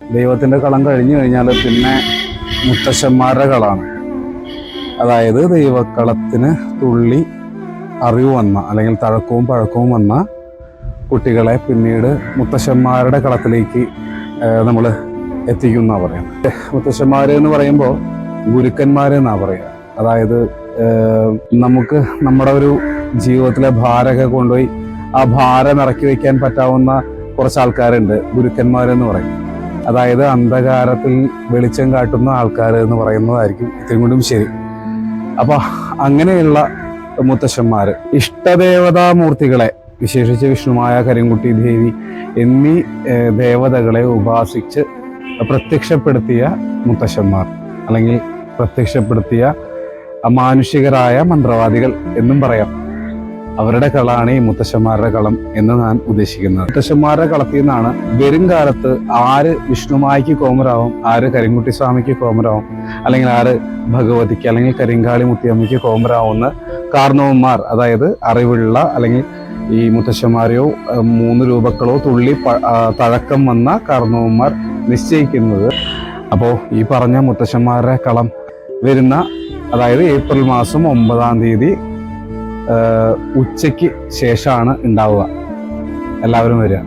ദൈവത്തിന്റെ കളം കഴിഞ്ഞു കഴിഞ്ഞാൽ പിന്നെ മുത്തശ്ശന്മാരുടെ കളാണ്. അതായത് ദൈവക്കളത്തിന് തുള്ളി അറിവ് വന്ന അല്ലെങ്കിൽ തഴക്കവും പഴക്കവും വന്ന കുട്ടികളെ പിന്നീട് മുത്തശ്ശന്മാരുടെ കളത്തിലേക്ക് നമ്മൾ എത്തിക്കുന്ന പറയാം മുത്തശ്ശന്മാർ എന്ന് പറയുമ്പോൾ ഗുരുക്കന്മാരെന്നാണ് പറയുക അതായത് നമുക്ക് നമ്മുടെ ഒരു ജീവിതത്തിലെ ഭാരമൊക്കെ കൊണ്ടുപോയി ആ ഭാരം ഇറക്കി വയ്ക്കാൻ പറ്റാവുന്ന കുറച്ച് ആൾക്കാരുണ്ട് ഗുരുക്കന്മാരെന്ന് പറയും. അതായത് അന്ധകാരത്തിൽ വെളിച്ചം കാട്ടുന്ന ആൾക്കാർ എന്ന് പറയുന്നതായിരിക്കും ഇത്രയും കൊണ്ടും ശരി. അപ്പൊ അങ്ങനെയുള്ള മുത്തശ്ശന്മാർ ഇഷ്ടദേവതാമൂർത്തികളെ വിശേഷിച്ച് വിഷ്ണുമായ കരിങ്കുട്ടി ദേവി എന്നീ ദേവതകളെ ഉപാസിച്ച് പ്രത്യക്ഷപ്പെടുത്തിയ മുത്തശ്ശന്മാർ അല്ലെങ്കിൽ പ്രത്യക്ഷപ്പെടുത്തിയ അമാനുഷികരായ മന്ത്രവാദികൾ എന്നും പറയാം. അവരുടെ കളാണ് ഈ മുത്തശ്ശന്മാരുടെ കളം എന്ന് ഞാൻ ഉദ്ദേശിക്കുന്നത്. മുത്തശ്ശന്മാരുടെ കളത്തിൽ നിന്നാണ് വരും കാലത്ത് ആര് വിഷ്ണുമായിക്ക് കോമരാവും ആര് കരിങ്കുട്ടി സ്വാമിക്ക് കോമരാവും അല്ലെങ്കിൽ ആര് ഭഗവതിക്ക് അല്ലെങ്കിൽ കരിങ്കാളി മുത്തിയമ്മയ്ക്ക് കോമരാവുന്ന കാർണവന്മാർ അതായത് അറിവുള്ള അല്ലെങ്കിൽ ഈ മുത്തശ്ശന്മാരെയോ മൂന്ന് രൂപക്കളോ തുള്ളി തഴക്കം വന്ന കാർണവന്മാർ നിശ്ചയിക്കുന്നത്. അപ്പോൾ ഈ പറഞ്ഞ മുത്തശ്ശന്മാരുടെ കളം വരുന്ന അതായത് ഏപ്രിൽ മാസം ഒമ്പതാം തീയതി ഉച്ചയ്ക്ക് ശേഷമാണ് ഉണ്ടാവുക. എല്ലാവരും വരിക.